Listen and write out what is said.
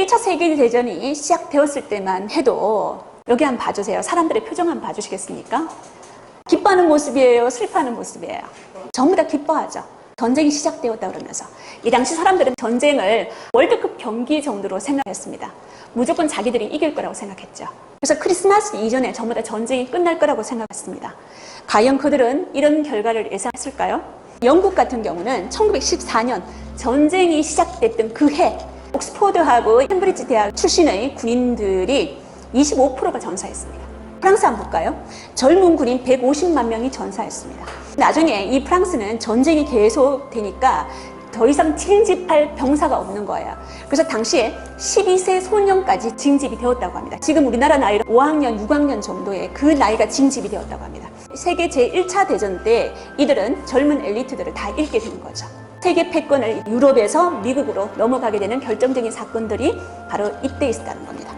1차 세계대전이 시작되었을 때만 해도 여기 한번 봐주세요. 사람들의 표정 한번 봐주시겠습니까? 기뻐하는 모습이에요? 슬퍼하는 모습이에요? 전부 다 기뻐하죠. 전쟁이 시작되었다 그러면서. 이 당시 사람들은 전쟁을 월드컵 경기 정도로 생각했습니다. 무조건 자기들이 이길 거라고 생각했죠. 그래서 크리스마스 이전에 전부 다 전쟁이 끝날 거라고 생각했습니다. 과연 그들은 이런 결과를 예상했을까요? 영국 같은 경우는 1914년 전쟁이 시작됐던 그 해, 옥스포드하고 캠브리지 대학 출신의 군인들이 25%가 전사했습니다. 프랑스 한번 볼까요? 젊은 군인 150만 명이 전사했습니다. 나중에 이 프랑스는 전쟁이 계속 되니까 더 이상 징집할 병사가 없는 거예요. 그래서 당시에 12세 소년까지 징집이 되었다고 합니다. 지금 우리나라 나이로 5학년, 6학년 정도의 그 나이가 징집이 되었다고 합니다. 세계 제1차 대전 때 이들은 젊은 엘리트들을 다 잃게 된 거죠. 세계 패권을 유럽에서 미국으로 넘어가게 되는 결정적인 사건들이 바로 이때 있었다는 겁니다.